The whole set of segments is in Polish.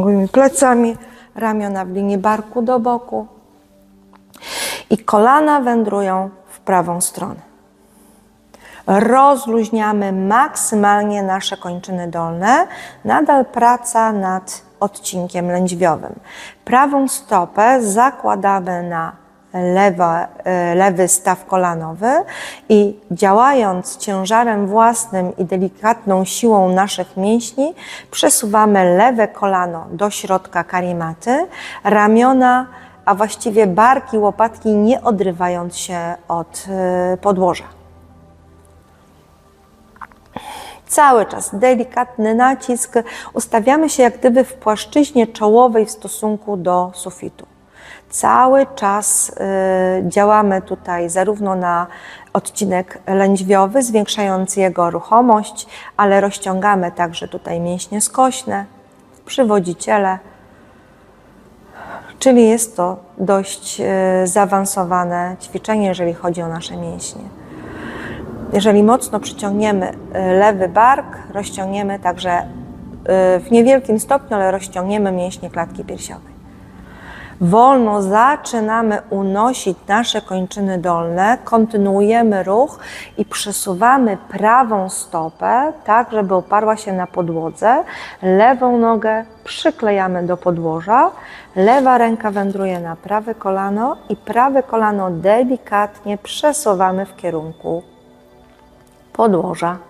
Gołymi plecami, ramiona w linii barku do boku i kolana wędrują w prawą stronę. Rozluźniamy maksymalnie nasze kończyny dolne. Nadal praca nad odcinkiem lędźwiowym. Prawą stopę zakładamy na lewa, e, lewy staw kolanowy i działając ciężarem własnym i delikatną siłą naszych mięśni, przesuwamy lewe kolano do środka karimaty, ramiona, a właściwie barki, łopatki nie odrywając się od e, podłoża. Cały czas delikatny nacisk, ustawiamy się jak gdyby w płaszczyźnie czołowej w stosunku do sufitu. Cały czas y, działamy tutaj zarówno na odcinek lędźwiowy, zwiększając jego ruchomość, ale rozciągamy także tutaj mięśnie skośne, przywodziciele, czyli jest to dość y, zaawansowane ćwiczenie, jeżeli chodzi o nasze mięśnie. Jeżeli mocno przyciągniemy y, lewy bark, rozciągniemy także w niewielkim stopniu, ale rozciągniemy mięśnie klatki piersiowej. Wolno zaczynamy unosić nasze kończyny dolne, kontynuujemy ruch i przesuwamy prawą stopę, tak żeby oparła się na podłodze. Lewą nogę przyklejamy do podłoża, lewa ręka wędruje na prawe kolano i prawe kolano delikatnie przesuwamy w kierunku podłoża.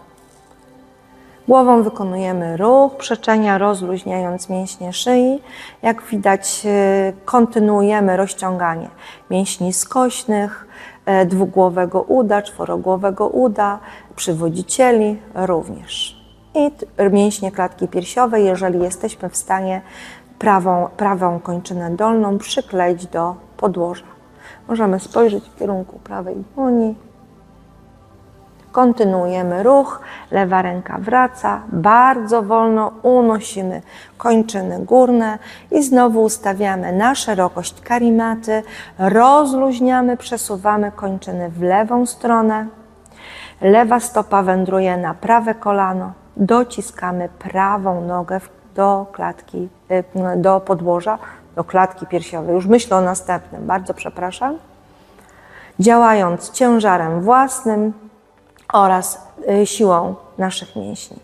Głową wykonujemy ruch przeczenia, rozluźniając mięśnie szyi. Jak widać, y, kontynuujemy rozciąganie mięśni skośnych, e, dwugłowego uda, czworogłowego uda, przywodzicieli również. I mięśnie klatki piersiowej, jeżeli jesteśmy w stanie prawą, prawą kończynę dolną przykleić do podłoża. Możemy spojrzeć w kierunku prawej dłoni, Kontynuujemy ruch, lewa ręka wraca, bardzo wolno unosimy kończyny górne i znowu ustawiamy na szerokość karimaty, rozluźniamy, przesuwamy kończyny w lewą stronę. Lewa stopa wędruje na prawe kolano, dociskamy prawą nogę do klatki, y, do podłoża, do klatki piersiowej. Już myślę o następnym, bardzo przepraszam działając ciężarem własnym oraz siłą naszych mięśni.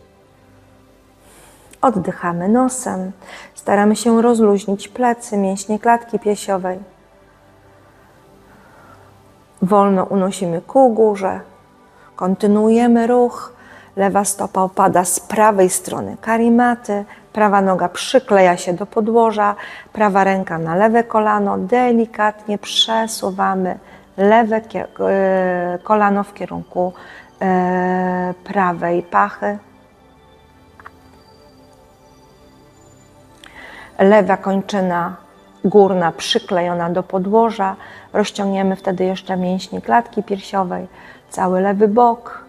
Oddychamy nosem, staramy się rozluźnić plecy, mięśnie klatki piersiowej. Wolno unosimy ku górze, kontynuujemy ruch. Lewa stopa opada z prawej strony karimaty, prawa noga przykleja się do podłoża, prawa ręka na lewe kolano, delikatnie przesuwamy lewe e, kolano w kierunku e, prawej pachy. Lewa kończyna górna przyklejona do podłoża. Rozciągniemy wtedy jeszcze mięśnie klatki piersiowej, cały lewy bok.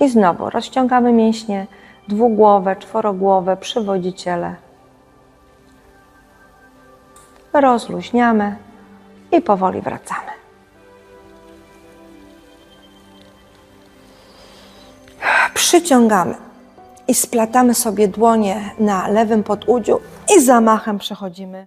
I znowu rozciągamy mięśnie dwugłowe, czworogłowe, przywodziciele. Rozluźniamy i powoli wracamy. Przyciągamy i splatamy sobie dłonie na lewym podudziu i zamachem przechodzimy